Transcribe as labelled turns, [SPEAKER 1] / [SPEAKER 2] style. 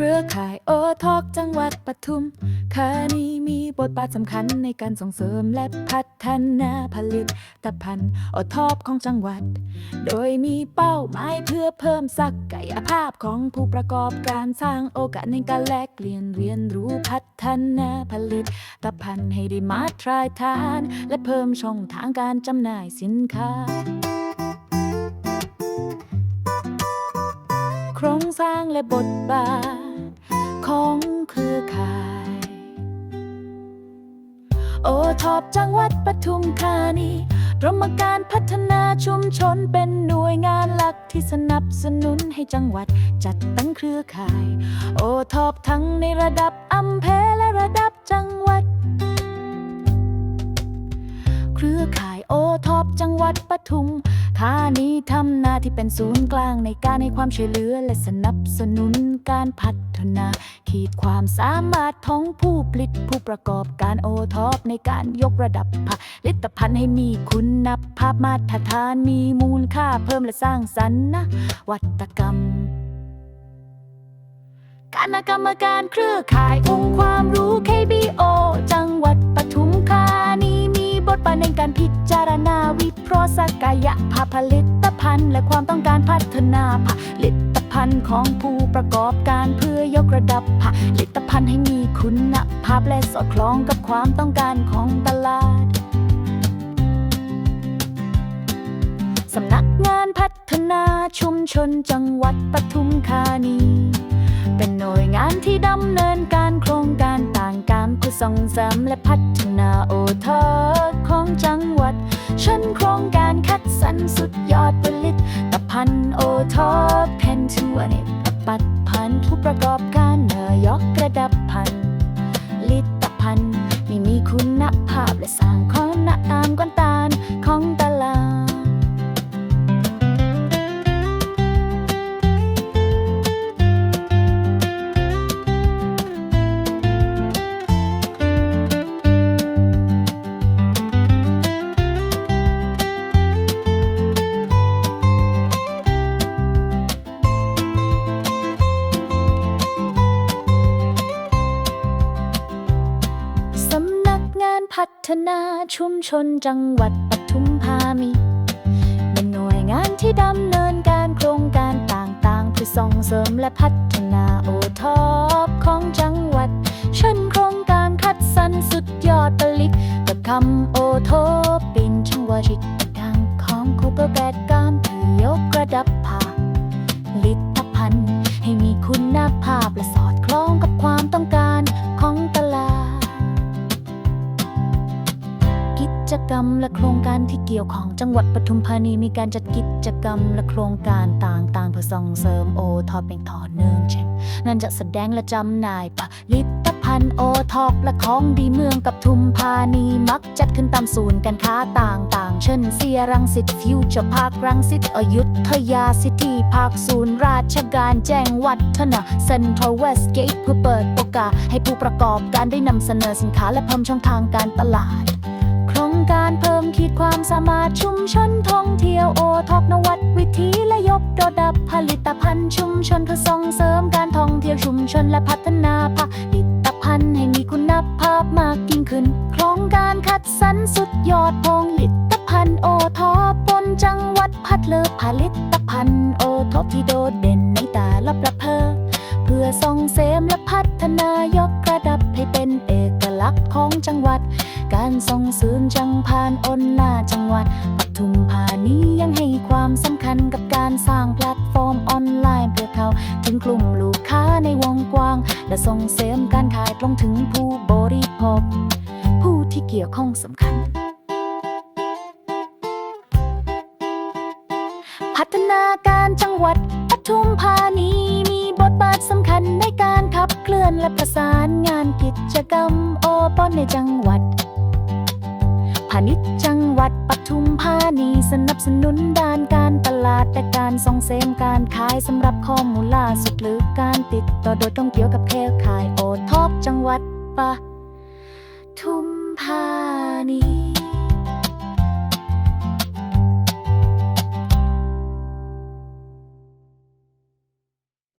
[SPEAKER 1] รือข่ายโอทอกจังหวัดปทุมธานีมีบทบาทสำคัญในการส่งเสริมและพัฒนาผลิตภัณฑ์โอทอปของจังหวัด โดยมีเป้าหมายเพื่อเพิ่มศักยภาพของผู้ประกอบการสร้างโอกาสในการแลกเปลี่ยนเรียนรู้พัฒนาผลิตภัณฑ์ให้ได้มาตรฐาน และเพิ่มช่องทางการจำหน่ายสินค้าโครงสร้างและบทบาท ของเครือข่าย โอทอปจังหวัดปทุมธานีกรมการพัฒนาชุมชนเป็นหน่วยงานหลักที่สนับสนุนให้จังหวัดจัดตั้งเครือข่าย โอทอปทั้งในระดับอำเภอและระดับจังหวัด เครือข่ายโอท็อปจังหวัดปทุม ธานีทำหน้าที่เป็นศูนย์กลางในการให้ความช่วยเหลือและสนับสนุนการพัฒนา ขีดความสามารถของผู้ผลิตผู้ประกอบการโอท็อปในการยกระดับผลิตภัณฑ์ให้มีคุณภาพมาตรฐานมีมูลค่าเพิ่มและสร้างสรรค์นะวัตกรรมคณะกรรมการเครือข่ายองค์ความรู้ KBO นการพิจารณาวิเคราะห์ศักยภาพผลิตภัณฑ์ และความต้องการพัฒนาผลิตภัณฑ์ของผู้ประกอบการเพื่อยกระดับผลิตภัณฑ์ให้มีคุณภาพและสอดคล้องกับความต้องการของตลาดสำนักงานพัฒนาชุมชนจังหวัดปทุมธานี เป็นหน่วยงานที่ดำเนินการโครงการต่างการเพื่อส่งเสริมและพัฒนาโอทอของ จังหวัด ฉันโครงการคัดสรรสุดยอดผลิตตภัณฑ์โอทอแพนทัวเนกปัตพันธ์ผู้ประกอบการเนยกระดับพันผลิตภัณฑ์มีมีคุณภาพและสร้างความน่าตามกัน พัฒนาชุมชนจังหวัดปทุมธานีเป็นหน่วยงานที่ดำเนินการโครงการต่างๆเพื่อส่งเสริมและพัฒนาโอทอปของจังหวัด เช่นโครงการคัดสรรสุดยอดผลิตกับคำโอทอปเป็นจังหวัดจิตทางของผู้ประกอบการเพื่อยกระดับภา รม และโครงการที่เกี่ยวของจังหวัดปทุมธานีมีการจัดกิจกรรม และโครงการต่างๆเพื่อส่งเสริมโอทอปอย่างต่อเนื่องเช่นนั่นจะแสดงและจำหน่ายผลิตภัณฑ์โอทอปและของดีเมืองกับทุมธานีมักจัดขึ้นตามศูนย์การค้าต่างๆ เช่นเซียรังสิตฟิวเจอร์พาร์ครังสิตอยุธยาซิตี้พาร์คศูนย์ราชการแจ้งวัฒนะเซ็นทรัลเวสเกตเพื่อเปิดโอกาสให้ผู้ประกอบการได้นำเสนอสินค้าและเพิ่มช่องทางการตลาด การเพิ่มขีดความสามารถชุมชนท่องเที่ยวโอทอกนวัดวิถีและยกระดับผลิตภัณฑ์ชุมชนเพื่อส่งเสริมการท่องเที่ยวชุมชนและพัฒนาผลิตภัณฑ์ให้มีคุณภาพมากยิ่งขึ้น โครงการคัดสรรสุดยอดผลิตภัณฑ์โอทอปบนจังหวัดพัดเลิศผลิตภัณฑ์โอทอปที่โดดเด่นในแต่ละประเภทเพื่อส่งเสริมและพัฒนา ส่งเสริมจังพานอนนาจังหวัดปทุมธานียังให้ความสำคัญกับการสร้างแพลตฟอร์มออนไลน์เพื่อเขาถึงกลุ่มลูกค้าในวงกว้าง และส่งเสริมการขายตรงถึงผู้บริโภคผู้ที่เกี่ยวข้องสำคัญ พัฒนาการจังหวัดปทุมธานีมีบทบาทสำคัญในการขับเคลื่อนและประสานงานกิจกรรมโอปอนในจังหวัด ณิชย์จังหวัดปทุมธานีสนับสนุนด้านการตลาดและการส่งเสริมการขายสำหรับข้อมูลล่าสุดหรือการติดต่อโดยต้องเกี่ยวกับเครือข่ายโอทอปจังหวัดปะ